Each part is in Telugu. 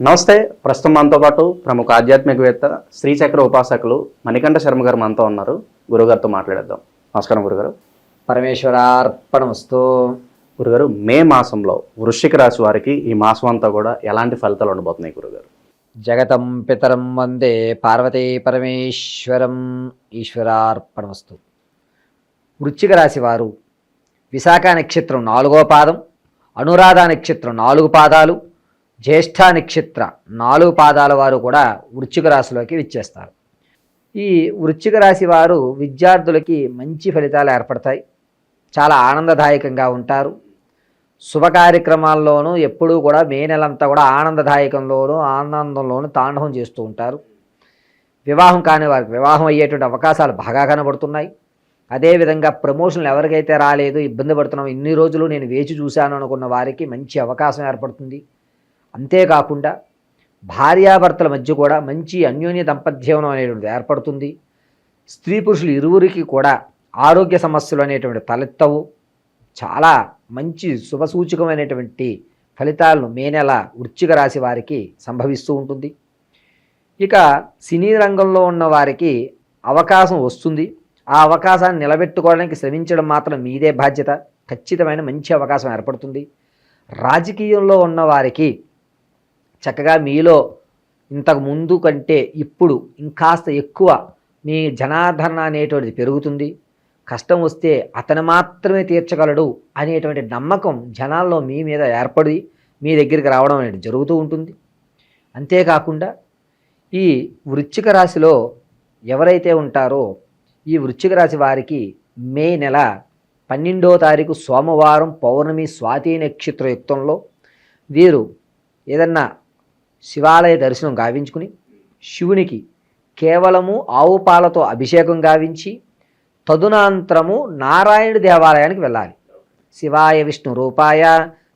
నమస్తే ప్రస్తుతం మనతో పాటు ప్రముఖ ఆధ్యాత్మికవేత్త శ్రీచక్ర ఉపాసకులు మణికంఠ శర్మ గారు మనతో ఉన్నారు. గురుగారితో మాట్లాడేద్దాం. నమస్కారం గురుగారు. పరమేశ్వరార్పణమస్తు. గురుగారు మే మాసంలో వృశ్చిక రాశి వారికి ఈ మాసం అంతా కూడా ఎలాంటి ఫలితాలు ఉండబోతున్నాయి గురుగారు? జగతం పితరం వందే పార్వతీ పరమేశ్వరం ఈశ్వరార్పణమస్తు. వృశ్చిక రాశి వారు విశాఖ నక్షత్రం నాలుగో పాదం అనురాధ నక్షత్రం నాలుగు పాదాలు జ్యేష్ఠ నక్షత్ర నాలుగు పాదాల వారు కూడా వృశ్చిక రాశిలోకి విచ్చేస్తారు. ఈ వృశ్చిక రాశి వారు విద్యార్థులకి మంచి ఫలితాలు ఏర్పడతాయి. చాలా ఆనందదాయకంగా ఉంటారు. శుభ కార్యక్రమాల్లోనూ ఎప్పుడూ కూడా మే నెలంతా కూడా ఆనందదాయకంలోనూ ఆనందంలోనూ తాండవం చేస్తూ ఉంటారు. వివాహం కాని వారికి వివాహం అయ్యేటువంటి అవకాశాలు బాగా కనబడుతున్నాయి. అదేవిధంగా ప్రమోషన్లు ఎవరికైతే రాలేదు ఇబ్బంది పడుతున్నాం ఇన్ని రోజులు నేను వేచి చూశాను అనుకున్న వారికి మంచి అవకాశం ఏర్పడుతుంది. అంతేకాకుండా భార్యాభర్తల మధ్య కూడా మంచి అన్యోన్య దంపత్యవనం అనేటువంటిది ఏర్పడుతుంది. స్త్రీ పురుషులు ఇరువురికి కూడా ఆరోగ్య సమస్యలు అనేటువంటి తలెత్తవు. చాలా మంచి శుభసూచకమైనటువంటి ఫలితాలను మే నెల వృచ్చిక రాశి వారికి సంభవిస్తూ ఉంటుంది. ఇక సినీ రంగంలో ఉన్న వారికి అవకాశం వస్తుంది. ఆ అవకాశాన్ని నిలబెట్టుకోవడానికి శ్రమించడం మాత్రం మీదే బాధ్యత. ఖచ్చితమైన మంచి అవకాశం ఏర్పడుతుంది. రాజకీయంలో ఉన్న వారికి చక్కగా మీలో ఇంతకు ముందు కంటే ఇప్పుడు ఇంకాస్త ఎక్కువ మీ జనాదరణ అనేటువంటిది పెరుగుతుంది. కష్టం వస్తే అతను మాత్రమే తీర్చగలడు అనేటువంటి నమ్మకం జనాల్లో మీ మీద ఏర్పడి మీ దగ్గరికి రావడం అనేది జరుగుతూ ఉంటుంది. అంతేకాకుండా ఈ వృశ్చిక రాశిలో ఎవరైతే ఉంటారో ఈ వృశ్చిక రాశి వారికి మే నెల పన్నెండో తారీఖు సోమవారం పౌర్ణమి స్వాతి నక్షత్ర యుక్తంలో వీరు ఏదన్నా శివాలయ దర్శనం గావించుకుని శివునికి కేవలము ఆవు పాలతో అభిషేకం గావించి తదునాంతరము నారాయణ దేవాలయానికి వెళ్ళాలి. శివాయ విష్ణు రూపాయ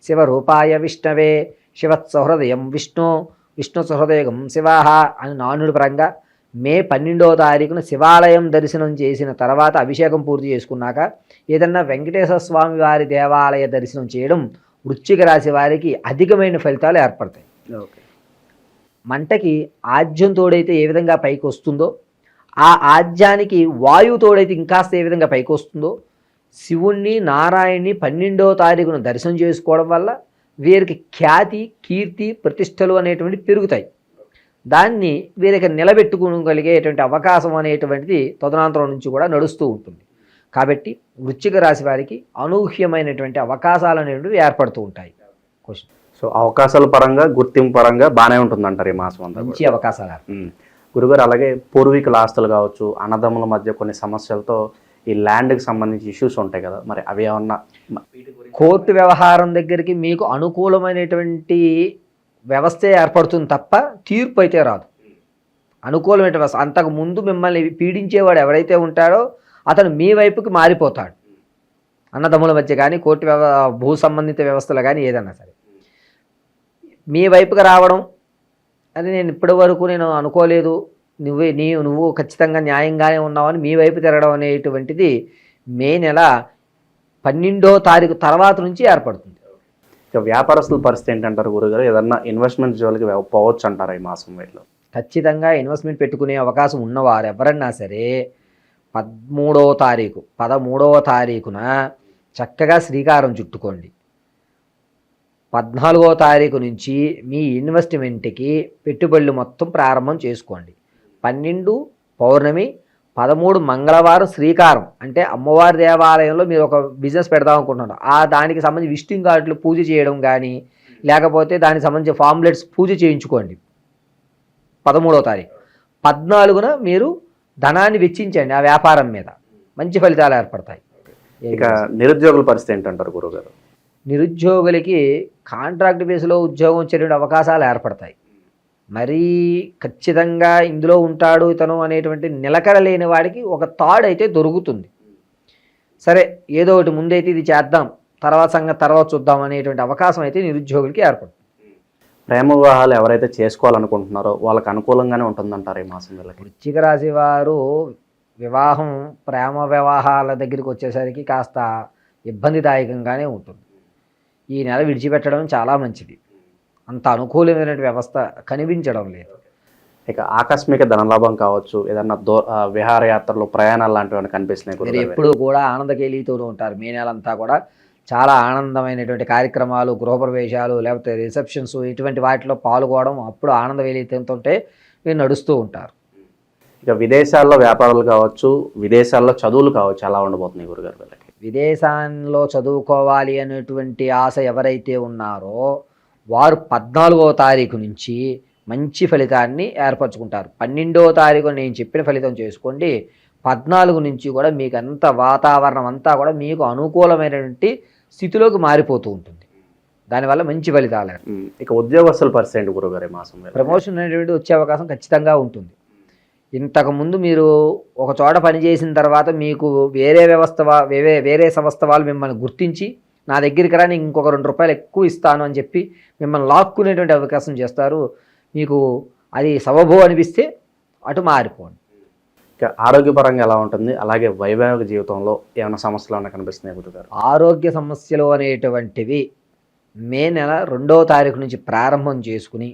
శివ రూపాయ విష్ణవే శివత్సహృదయం విష్ణు విష్ణు సహృదయం శివాహ అని నానుడి పరంగా మే పన్నెండవ తారీఖున శివాలయం దర్శనం చేసిన తర్వాత అభిషేకం పూర్తి చేసుకున్నాక ఏదన్నా వెంకటేశ్వర స్వామి వారి దేవాలయ దర్శనం చేయడం వృశ్చిక రాశి వారికి అధికమైన ఫలితాలు ఏర్పడతాయి. ఓకే. మంటకి ఆజ్యం తోడైతే ఏ విధంగా పైకి వస్తుందో ఆ ఆజ్యానికి వాయువు తోడైతే ఇంకాస్త ఏ విధంగా పైకి వస్తుందో శివుణ్ణి నారాయణ్ణి పన్నెండో తారీఖున దర్శనం చేసుకోవడం వల్ల వీరికి ఖ్యాతి కీర్తి ప్రతిష్టలు అనేటువంటి పెరుగుతాయి. దాన్ని వీరికి నిలబెట్టుకోగలిగేటువంటి అవకాశం అనేటువంటిది తదనంతరం నుంచి కూడా నడుస్తూ ఉంటుంది. కాబట్టి వృశ్చిక రాశి వారికి అనూహ్యమైనటువంటి అవకాశాలు అనేటువంటివి ఏర్పడుతూ ఉంటాయి. క్వశ్చన్ సో అవకాశాల పరంగా గుర్తింపు పరంగా బాగానే ఉంటుందంటారు ఈ మాసం అంతా. మంచి అవకాశాలు. గురుగారు అలాగే పూర్వీకుల ఆస్తులు కావచ్చు అన్నదమ్ముల మధ్య కొన్ని సమస్యలతో ఈ ల్యాండ్కి సంబంధించి ఇష్యూస్ ఉంటాయి కదా. మరి అవి ఏమన్నా కోర్టు వ్యవహారం దగ్గరికి మీకు అనుకూలమైనటువంటి వ్యవస్థే ఏర్పడుతుంది తప్ప తీర్పు అయితే రాదు. అనుకూలమైన వ్యవస్థ. అంతకు ముందు మిమ్మల్ని పీడించేవాడు ఎవరైతే ఉంటాడో అతను మీ వైపుకి మారిపోతాడు. అన్నదమ్ముల మధ్య కానీ కోర్టు వ్యవ భూ సంబంధిత వ్యవస్థలు కానీ ఏదన్నా సరే. మీ వైపుకి రావడం అది నేను ఇప్పటి వరకు నేను అనుకోలేదు. నువ్వే నీ నువ్వు ఖచ్చితంగా న్యాయంగానే ఉన్నావని మీ వైపు తిరగడం అనేటువంటిది మే నెల పన్నెండో తారీఖు తర్వాత నుంచి ఏర్పడుతుంది. ఇక వ్యాపారస్తుల పరిస్థితి ఏంటంటారు గురుగారు? ఏదన్నా ఇన్వెస్ట్మెంట్ జోలికి పోవచ్చు అంటారా ఈ మాసం వీటిలో ఖచ్చితంగా ఇన్వెస్ట్మెంట్ పెట్టుకునే అవకాశం ఉన్నవారు ఎవరన్నా సరే పదమూడవ తారీఖు పదమూడవ తారీఖున చక్కగా శ్రీకారం చుట్టుకోండి. పద్నాలుగో తారీఖు నుంచి మీ ఇన్వెస్ట్మెంట్కి పెట్టుబడులు మొత్తం ప్రారంభం చేసుకోండి. పన్నెండు పౌర్ణమి పదమూడు మంగళవారం శ్రీకారం. అంటే అమ్మవారి దేవాలయంలో మీరు ఒక బిజినెస్ పెడదాం అనుకుంటున్నారు. ఆ దానికి సంబంధించి విస్టింగ్ కార్డులు పూజ చేయడం కానీ లేకపోతే దానికి సంబంధించి ఫామ్లెట్స్ పూజ చేయించుకోండి. పదమూడవ తారీఖు. పద్నాలుగున మీరు ధనాన్ని వెచ్చించండి ఆ వ్యాపారం మీద. మంచి ఫలితాలు ఏర్పడతాయి. ఇక నిరుద్యోగుల పరిస్థితి ఏంటంటారు గురుగారు నిరుద్యోగులకి కాంట్రాక్ట్ బేస్లో ఉద్యోగం వచ్చేటువంటి అవకాశాలు ఏర్పడతాయి. మరీ ఖచ్చితంగా ఇందులో ఉంటాడు ఇతను అనేటువంటి నిలకడ లేని వాడికి ఒక తాడు అయితే దొరుకుతుంది. సరే ఏదో ఒకటి ముందైతే ఇది చేద్దాం తర్వాత సంగతి తర్వాత చూద్దాం అనేటువంటి అవకాశం అయితే నిరుద్యోగులకి ఏర్పడుతుంది. ప్రేమ వివాహాలు ఎవరైతే చేసుకోవాలనుకుంటున్నారో వాళ్ళకి అనుకూలంగానే ఉంటుందంటారు ఈ మాసం వీళ్ళకి. వృశ్చిక రాశి వారు వివాహం ప్రేమ వివాహాల దగ్గరికి వచ్చేసరికి కాస్త ఇబ్బందిదాయకంగానే ఉంటుంది. ఈ నెల విడిచిపెట్టడం చాలా మంచిది. అంత అనుకూలమైన వ్యవస్థ కనిపించడం లేదు. ఇక ఆకస్మిక ధనలాభం కావచ్చు ఏదన్నా దో విహారయాత్రలు ప్రయాణాలు లాంటివి కనిపిస్తున్నాయి మీరు ఎప్పుడూ కూడా ఆనందకేలితోనే ఉంటారు. మే నెలంతా కూడా చాలా ఆనందమైనటువంటి కార్యక్రమాలు గృహప్రవేశాలు లేకపోతే రిసెప్షన్స్ ఇటువంటి వాటిలో పాల్గొనడం అప్పుడు ఆనంద వేలితంతో మీరు నడుస్తూ ఉంటారు. ఇక విదేశాల్లో వ్యాపారాలు కావచ్చు విదేశాల్లో చదువులు కావచ్చు ఎలా ఉండబోతున్నాయి గురుగారు. విదేశాల్లో చదువుకోవాలి అనేటువంటి ఆశ ఎవరైతే ఉన్నారో వారు పద్నాలుగో తారీఖు నుంచి మంచి ఫలితాన్ని ఏర్పరచుకుంటారు. పన్నెండవ తారీఖు నేను చెప్పిన ఫలితం చేసుకోండి. పద్నాలుగు నుంచి కూడా మీకు అంత వాతావరణం అంతా కూడా మీకు అనుకూలమైనటువంటి స్థితిలోకి మారిపోతూ ఉంటుంది. దానివల్ల మంచి ఫలితాలు. ఇక ఉద్యోగస్తుల పరిస్థితి ఏంటి గురుగారు మాసం? ప్రమోషన్ అనేటువంటి వచ్చే అవకాశం ఖచ్చితంగా ఉంటుంది. ఇంతకుముందు మీరు ఒక చోట పనిచేసిన తర్వాత మీకు వేరే వ్యవస్థ వేరే వేరే సంస్థ వాళ్ళు మిమ్మల్ని గుర్తించి నా దగ్గరికి రా నీకు ఇంకొక రెండు రూపాయలు ఎక్కువ ఇస్తాను అని చెప్పి మిమ్మల్ని లాక్కునేటువంటి అవకాశం చేస్తారు. మీకు అది సవభో అనిపిస్తే అటు మారిపోండి. ఆరోగ్యపరంగా ఎలా ఉంటుంది? అలాగే వైవాహిక జీవితంలో ఏమైనా సమస్యలు ఏమైనా కనిపిస్తున్నాయి గురుగారు? ఆరోగ్య సమస్యలు అనేటువంటివి మే నెల రెండో తారీఖు నుంచి ప్రారంభం చేసుకుని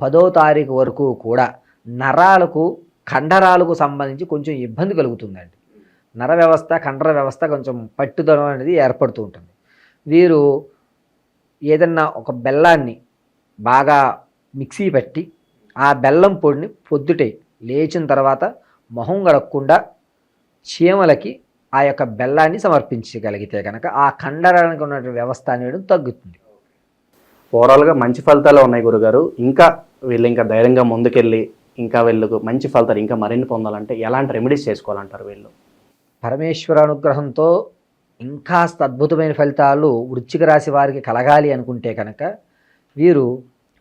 పదో తారీఖు వరకు కూడా నరాలకు కండరాలకు సంబంధించి కొంచెం ఇబ్బంది కలుగుతుందండి. నర వ్యవస్థ కండర వ్యవస్థ కొంచెం పట్టుదలం అనేది ఏర్పడుతూ ఉంటుంది. వీరు ఏదన్నా ఒక బెల్లాన్ని బాగా మిక్సీ పెట్టి ఆ బెల్లం పొడిని పొద్దుటే లేచిన తర్వాత మొహం గడక్కుండా చీమలకి ఆ యొక్క బెల్లాన్ని సమర్పించగలిగితే కనుక ఆ కండరానికి ఉన్నటువంటి వ్యవస్థ అనేది తగ్గుతుంది. ఓవరాల్గా మంచి ఫలితాలు ఉన్నాయి గురుగారు. ఇంకా వీళ్ళు ఇంకా ధైర్యంగా ముందుకెళ్ళి ఇంకా వీళ్ళకు మంచి ఫలితాలు ఇంకా మరిన్ని పొందాలంటే ఎలాంటి రెమెడీస్ చేసుకోవాలంటారు వీళ్ళు? పరమేశ్వర అనుగ్రహంతో ఇంకాస్త అద్భుతమైన ఫలితాలు వృశ్చిక రాశి వారికి కలగాలి అనుకుంటే కనుక వీరు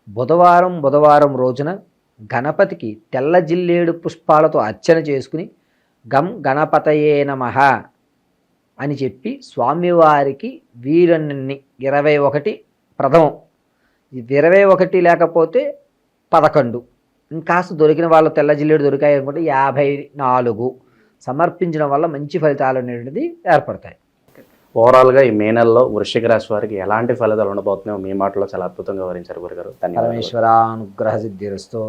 బుధవారం బుధవారం రోజున గణపతికి తెల్ల జిల్లేడు పుష్పాలతో అర్చన చేసుకుని గం గణపతయే నమ అని చెప్పి స్వామివారికి వీరన్ని ఇరవై ఒకటి ప్రథమం. ఇది ఇరవై ఒకటి లేకపోతే పదకొండు. ఇంకాస్త దొరికిన వాళ్ళు తెల్ల జిల్లేడు దొరికాయి అనుకుంటే యాభై నాలుగు. సమర్పించడం వల్ల మంచి ఫలితాలు అనేటువంటిది ఏర్పడతాయి. ఓవరాల్గా ఈ మే నెలలో వృశ్చిక రాశి వారికి ఎలాంటి ఫలితాలు ఉండబోతున్నాయో మీ మాటలో చాలా అద్భుతంగా వివరించారు గురుగారు. పరమేశ్వర అనుగ్రహ సిద్ధిరస్తో.